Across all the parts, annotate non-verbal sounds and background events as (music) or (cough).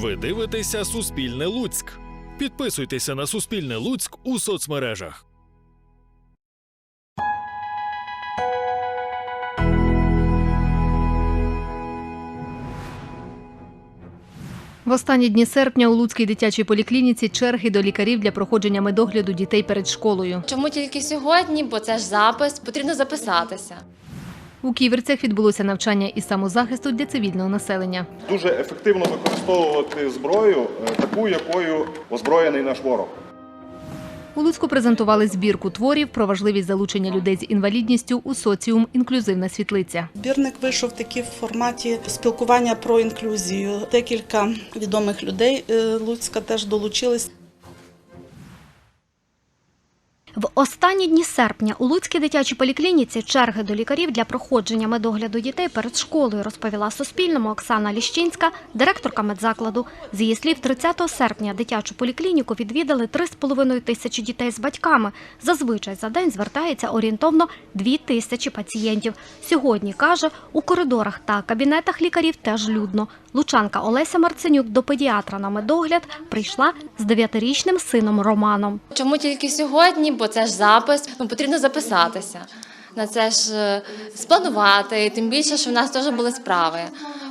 Ви дивитеся Суспільне Луцьк. Підписуйтеся на Суспільне Луцьк у соцмережах. В останні дні серпня у Луцькій дитячій поліклініці черги до лікарів для проходження медогляду дітей перед школою. Чому тільки сьогодні? Бо це ж запис, потрібно записатися. У ківерцях відбулося навчання із самозахисту для цивільного населення. дуже ефективно використовувати зброю, е, таку, якою озброєний наш ворог. У Луцьку презентували збірку творів про важливість залучення людей з інвалідністю у соціум інклюзивна світлиця. Збірник вийшов такий в форматі спілкування про інклюзію. Декілька відомих людей е, Луцька теж долучились. В останні дні серпня у Луцькій дитячій поліклініці черги до лікарів для проходження медогляду дітей перед школою розповіла Суспільному Оксана Ліщинська, директорка медзакладу. З її слів, 30 серпня дитячу поліклініку відвідали 3,5 тисячі дітей з батьками. Зазвичай за день звертається орієнтовно 2 тисячі пацієнтів. Сьогодні каже, у коридорах та кабінетах лікарів теж людно. Лучанка Олеся Марценюк до педіатра на медогляд прийшла з 9-річним сином Романом. Чому тільки сьогодні? Бо це ж запис, ну потрібно записатися. На це ж е, спланувати, тим більше, що в нас теж були справи.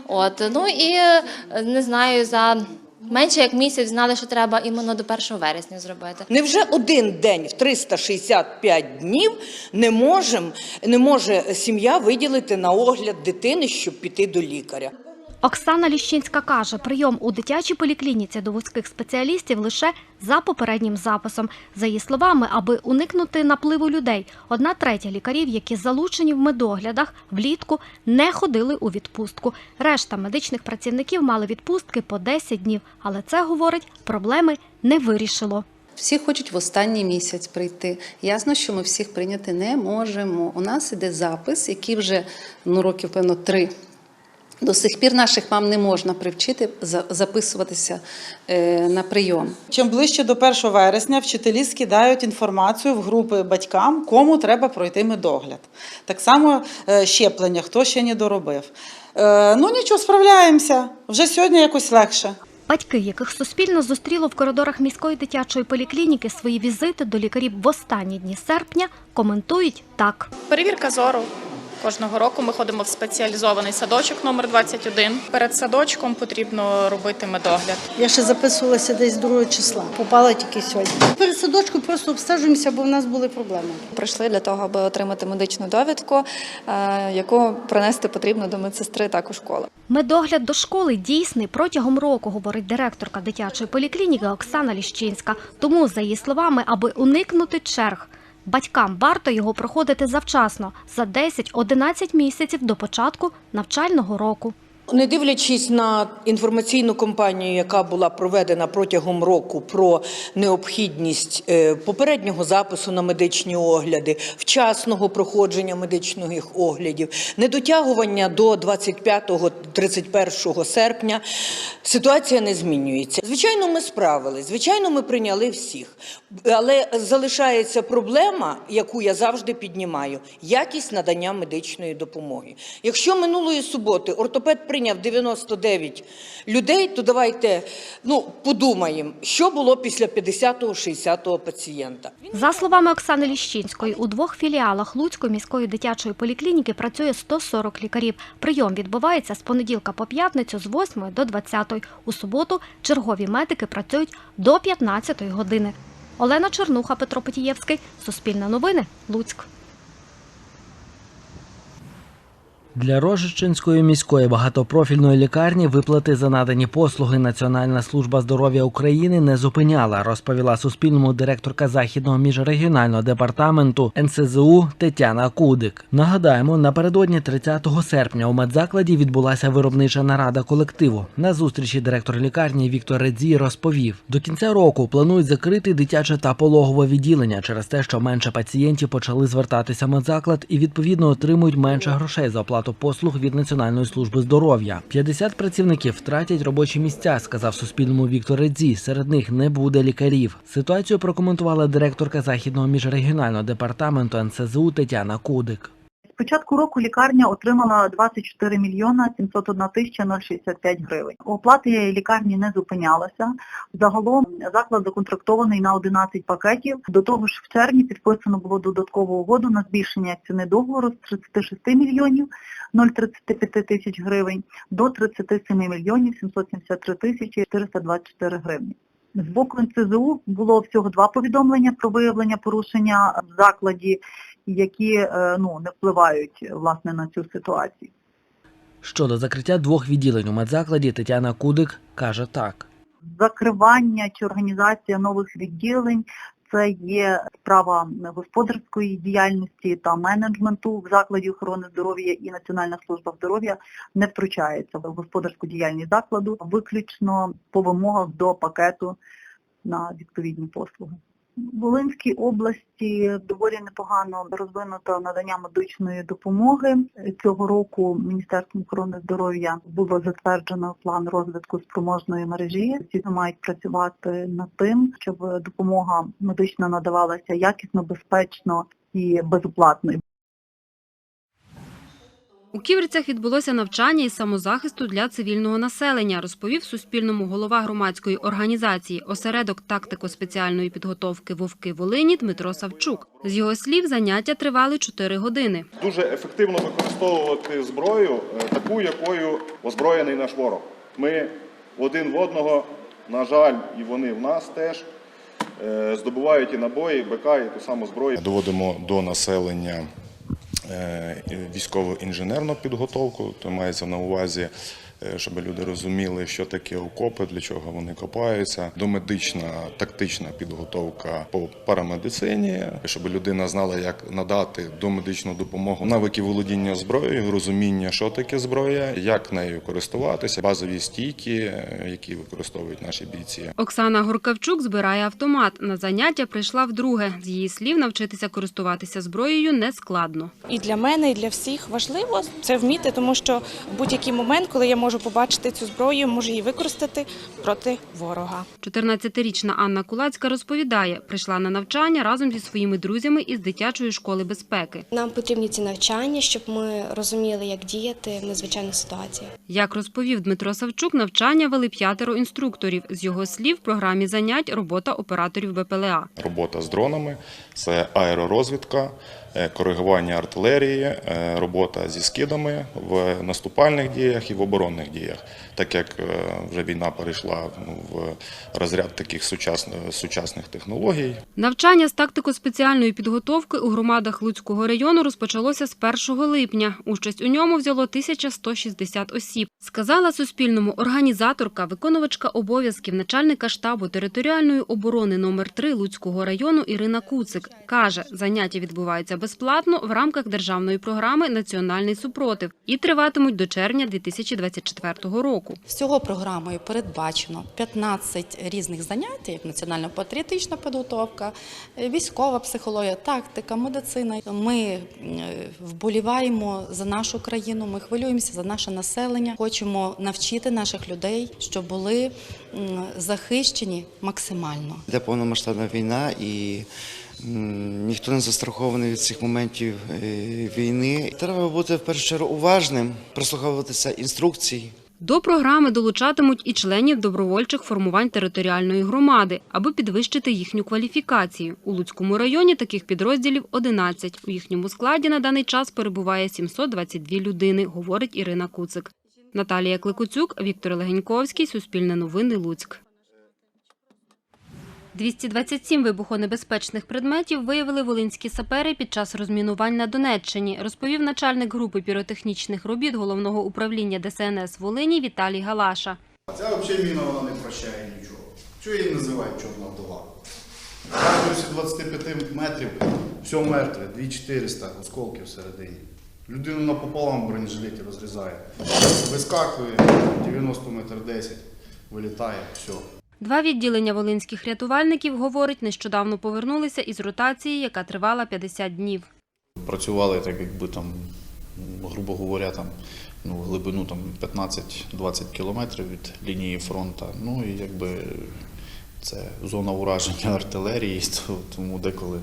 От ну і е, не знаю, за менше як місяць знали, що треба іменно до 1 вересня зробити. Невже один день в 365 днів не можем, не може сім'я виділити на огляд дитини, щоб піти до лікаря? Оксана Ліщинська каже, прийом у дитячій поліклініці до вузьких спеціалістів лише за попереднім записом. За її словами, аби уникнути напливу людей, одна третя лікарів, які залучені в медоглядах, влітку не ходили у відпустку. Решта медичних працівників мали відпустки по 10 днів, але це, говорить, проблеми не вирішило. Всі хочуть в останній місяць прийти. Ясно, що ми всіх прийняти не можемо. У нас іде запис, який вже ну, років, певно, три. До сих пір наших мам не можна привчити за- записуватися е, на прийом. Чим ближче до 1 вересня вчителі скидають інформацію в групи батькам, кому треба пройти медогляд. Так само е, щеплення, хто ще не доробив. Е, Ну нічого, справляємося. Вже сьогодні якось легше. Батьки, яких суспільно зустріло в коридорах міської дитячої поліклініки свої візити до лікарів в останні дні серпня, коментують так. Перевірка зору. Кожного року ми ходимо в спеціалізований садочок номер 21. Перед садочком потрібно робити медогляд. Я ще записувалася десь 2 числа. Попала тільки сьогодні. Перед садочком просто обстежуємося, бо в нас були проблеми. Прийшли для того, аби отримати медичну довідку, е, яку принести потрібно до медсестри також школи. Медогляд до школи дійсний протягом року, говорить директорка дитячої поліклініки Оксана Ліщинська. Тому, за її словами, аби уникнути черг, батькам варто його проходити завчасно за 10-11 місяців до початку навчального року. Не дивлячись на інформаційну кампанію, яка була проведена протягом року про необхідність е, попереднього запису на медичні огляди, вчасного проходження медичних оглядів, недотягування до 25-31 серпня, ситуація не змінюється. Звичайно, ми справились, звичайно, ми прийняли всіх, але залишається проблема, яку я завжди піднімаю: якість надання медичної допомоги. Якщо минулої суботи ортопед прийняв 99 людей, то давайте ну, подумаємо, що було після 50-го, 60-го пацієнта. За словами Оксани Ліщинської, у двох філіалах Луцької міської дитячої поліклініки працює 140 лікарів. Прийом відбувається з понеділка по п'ятницю з 8 до 20. У суботу чергові медики працюють до 15 години. Олена Чернуха, Петро Потієвський. Суспільне новини. Луцьк. Для Рожичинської міської багатопрофільної лікарні виплати за надані послуги Національна служба здоров'я України не зупиняла, розповіла Суспільному директорка західного міжрегіонального департаменту НСЗУ Тетяна Кудик. Нагадаємо, напередодні 30 серпня у медзакладі відбулася виробнича нарада колективу. На зустрічі директор лікарні Віктор Редзій розповів: до кінця року планують закрити дитяче та пологове відділення через те, що менше пацієнтів почали звертатися в медзаклад і відповідно отримують менше грошей за оплату послуг від Національної служби здоров'я. 50 працівників втратять робочі місця, сказав Суспільному Віктор Редзі. Серед них не буде лікарів. Ситуацію прокоментувала директорка західного міжрегіонального департаменту НСЗУ Тетяна Кудик. Початку року лікарня отримала 24 мільйона 701 тисяча 065 гривень. Оплати лікарні не зупинялася. Загалом заклад законтрактований на 11 пакетів. До того ж, в червні підписано було додаткову угоду на збільшення ціни договору з 36 мільйонів 035 тисяч гривень до 37 мільйонів 773 тисячі 424 гривні. З боку НСЗУ було всього два повідомлення про виявлення порушення в закладі, які е, ну, не впливають власне на цю ситуацію. Щодо закриття двох відділень у медзакладі, Тетяна Кудик каже так. Закривання чи організація нових відділень це є справа господарської діяльності та менеджменту в закладі охорони здоров'я і Національна служба здоров'я не втручається в господарську діяльність закладу, виключно по вимогах до пакету на відповідні послуги. Волинській області доволі непогано розвинуто надання медичної допомоги. Цього року Міністерством охорони здоров'я було затверджено план розвитку спроможної мережі. Всі мають працювати над тим, щоб допомога медична надавалася якісно, безпечно і безоплатно. У Ківерцях відбулося навчання із самозахисту для цивільного населення, розповів Суспільному голова громадської організації Осередок тактико-спеціальної підготовки Вовки Волині Дмитро Савчук. З його слів, заняття тривали 4 години. Дуже ефективно використовувати зброю, е, таку, якою озброєний наш ворог. Ми один в одного, на жаль, і вони в нас теж е, здобувають і набої, і БК, і ту саму зброю. Доводимо до населення е, військово-інженерну підготовку, то мається на увазі, щоб люди розуміли, що таке окопи, для чого вони копаються. Домедична тактична підготовка по парамедицині, щоб людина знала, як надати домедичну допомогу, навики володіння зброєю, розуміння, що таке зброя, як нею користуватися, базові стійки, е, які використовують наші бійці. Оксана Горкавчук збирає автомат. На заняття прийшла вдруге. З її слів, навчитися користуватися зброєю не складно. І для мене, і для всіх важливо це вміти, тому що в будь-який момент, коли я можу побачити цю зброю, можу її використати проти ворога. 14-річна Анна Кулацька розповідає, прийшла на навчання разом зі своїми друзями із дитячої школи безпеки. Нам потрібні ці навчання, щоб ми розуміли, як діяти в незвичайних ситуаціях. Як розповів Дмитро Савчук, навчання вели п'ятеро інструкторів. З його слів, в програмі занять робота операторів БПЛА. Робота з дронами, це аеророзвідка, коригування артилерії, е, робота зі скидами в наступальних діях і в оборонних діях, так як е, вже війна перейшла ну, в розряд таких сучасних, сучасних технологій. Навчання з тактико-спеціальної підготовки у громадах Луцького району розпочалося з 1 липня. Участь у ньому взяло 1160 осіб. Сказала Суспільному організаторка, виконувачка обов'язків начальника штабу територіальної оборони номер 3 Луцького району Ірина Куцик. Каже, заняття відбуваються безплатно в рамках державної програми Національний супротив і триватимуть до червня 2024 року. Всього програмою передбачено 15 різних занять, як національно-патріотична підготовка, військова психологія, тактика, медицина. Ми е, вболіваємо за нашу країну, ми хвилюємося за наше населення. Хочемо навчити наших людей, щоб були захищені максимально. Йде повномасштабна війна і ніхто не застрахований від цих моментів е, війни. Треба бути в першу чергу уважним, прислуховуватися інструкцій. До програми долучатимуть і членів добровольчих формувань територіальної громади, аби підвищити їхню кваліфікацію. У Луцькому районі таких підрозділів 11. У їхньому складі на даний час перебуває 722 людини, говорить Ірина Куцик. Наталія Кликуцюк, Віктор Легеньковський, Суспільне новини, Луцьк. 227 вибухонебезпечних предметів виявили волинські сапери під час розмінувань на Донеччині, розповів начальник групи піротехнічних робіт головного управління ДСНС Волині Віталій Галаша. Ця взагалі міна вона не прощає нічого. Чого її називають чорна вдова? Радіусі 25 метрів все мертве, 2400 осколків всередині. Людину напополам в бронежилеті розрізає. Вискакує 90 метр 10, вилітає, все. Два відділення волинських рятувальників, говорить, нещодавно повернулися із ротації, яка тривала 50 днів. Працювали так, якби там, грубо говоря, там, ну, глибину там 15-20 кілометрів від лінії фронту. Ну і якби це зона ураження артилерії, (laughs) то- тому деколи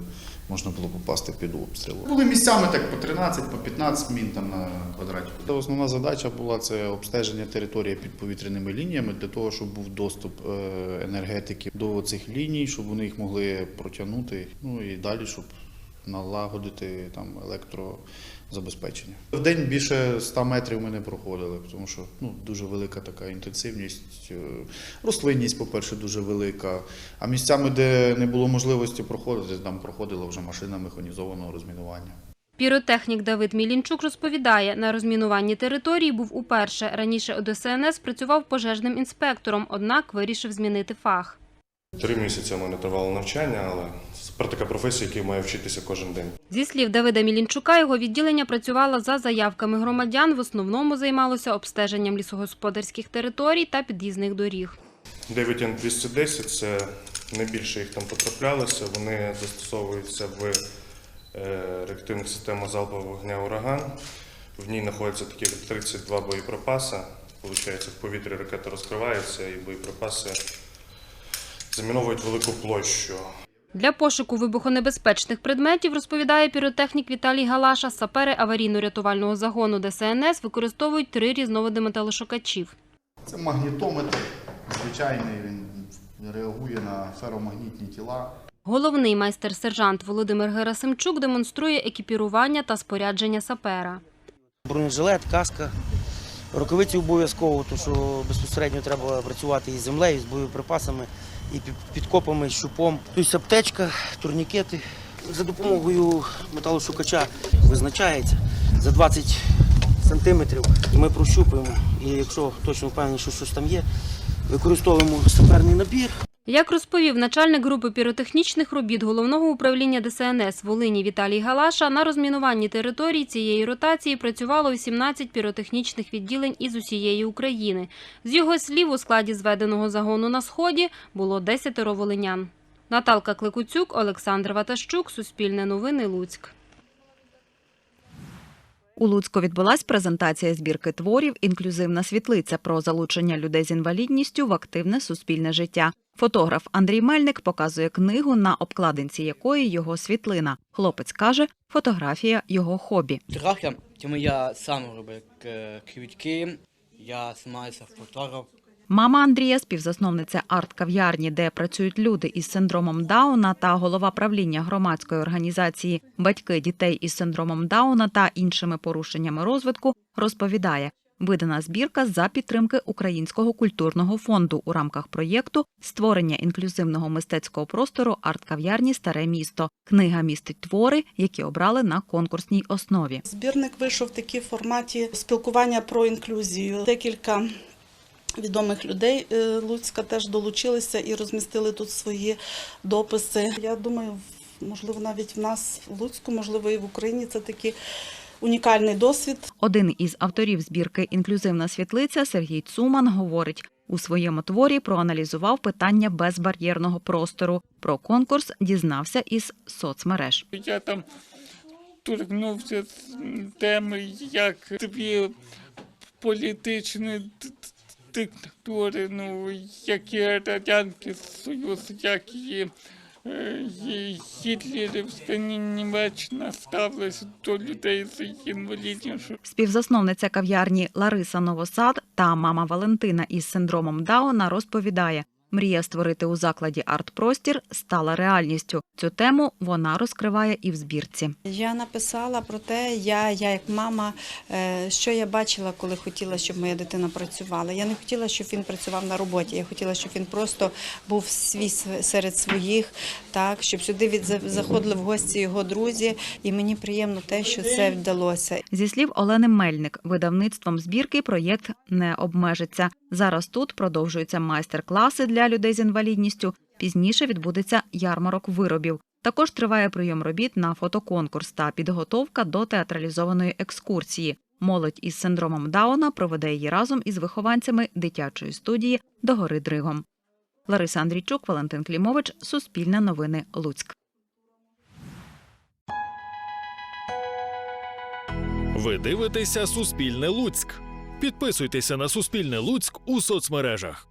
можна було попасти під обстріл. Були місцями так по 13, по 15 мін там на квадраті. Та Основна задача була це обстеження території під повітряними лініями для того, щоб був доступ е, енергетики до цих ліній, щоб вони їх могли протягнути. Ну і далі, щоб налагодити там електрозабезпечення. В день більше 100 метрів ми не проходили, тому що ну, дуже велика така інтенсивність. е, Рослинність, по-перше, дуже велика. А місцями, де не було можливості проходити, там проходила вже машина механізованого розмінування. Піротехнік Давид Мілінчук розповідає, на розмінуванні території був уперше. Раніше у ДСНС працював пожежним інспектором, однак вирішив змінити фах. Три місяці у мене тривало навчання, але тепер така професія, якій маю вчитися кожен день. Зі слів Давида Мілінчука, його відділення працювало за заявками громадян, в основному займалося обстеженням лісогосподарських територій та під'їзних доріг. 9 Н 210 це найбільше їх там потраплялося. Вони застосовуються в е, реактивних системах залпового вогня ураган. В ній знаходяться такі 32 боєприпаси. Получається, в повітрі ракета розкривається і боєприпаси заміновують велику площу. Для пошуку вибухонебезпечних предметів, розповідає піротехнік Віталій Галаша, сапери аварійно-рятувального загону ДСНС використовують три різновиди металошукачів. Це магнітометр, звичайний, він реагує на феромагнітні тіла. Головний майстер-сержант Володимир Герасимчук демонструє екіпірування та спорядження сапера. Бронежилет, каска, рукавиці обов'язково, тому що безпосередньо треба працювати із землею, з боєприпасами, і під- підкопами, щупом. Тут аптечка, турнікети. За допомогою металошукача визначається за 20 сантиметрів. Ми прощупуємо. І якщо точно впевнені, що щось там є, використовуємо саперний набір. Як розповів начальник групи піротехнічних робіт головного управління ДСНС Волині Віталій Галаша, на розмінуванні територій цієї ротації працювало 18 піротехнічних відділень із усієї України. З його слів, у складі зведеного загону на сході було 10 волинян. Наталка Кликуцюк, Олександр Ватащук, Суспільне новини, Луцьк. У Луцьку відбулась презентація збірки творів Інклюзивна світлиця про залучення людей з інвалідністю в активне суспільне життя. Фотограф Андрій Мельник показує книгу, на обкладинці якої його світлина. Хлопець каже, фотографія його хобі. Трохи, тому я сам робив е, квітки, я займаюся фотограф. Мама Андрія, співзасновниця арт-кав'ярні, де працюють люди із синдромом Дауна та голова правління громадської організації Батьки дітей із синдромом Дауна та іншими порушеннями розвитку, розповідає. Видана збірка за підтримки Українського культурного фонду у рамках проєкту створення інклюзивного мистецького простору арт-кав'ярні Старе місто. Книга містить твори, які обрали на конкурсній основі. Збірник вийшов в такій форматі спілкування про інклюзію. Декілька відомих людей е, Луцька теж долучилися і розмістили тут свої дописи. Я думаю, можливо, навіть в нас в Луцьку, можливо, і в Україні це такий унікальний досвід. Один із авторів збірки Інклюзивна світлиця Сергій Цуман говорить. У своєму творі проаналізував питання безбар'єрного простору. Про конкурс дізнався із соцмереж. Я там торкнувся з теми, як дві політичні диктатури, ну, як і Радянський Союз, як і Гітлерівська Німеччина ставилась до людей з інвалідністю. Співзасновниця кав'ярні Лариса Новосад та мама Валентина із синдромом Дауна розповідає. Мрія створити у закладі арт-простір стала реальністю. Цю тему вона розкриває і в збірці. Я написала про те, я, я як мама, е, що я бачила, коли хотіла, щоб моя дитина працювала. Я не хотіла, щоб він працював на роботі. Я хотіла, щоб він просто був свій серед своїх, так щоб сюди заходили в гості його друзі, і мені приємно те, що це вдалося. Зі слів Олени Мельник, видавництвом збірки проєкт не обмежиться. Зараз тут продовжуються майстер-класи для людей з інвалідністю. Пізніше відбудеться ярмарок виробів. Також триває прийом робіт на фотоконкурс та підготовка до театралізованої екскурсії. Молодь із синдромом Дауна проведе її разом із вихованцями дитячої студії до гори Дригом. Лариса Андрійчук, Валентин Клімович, Суспільне новини, Луцьк. Ви дивитеся Суспільне Луцьк. Підписуйтеся на Суспільне Луцьк у соцмережах.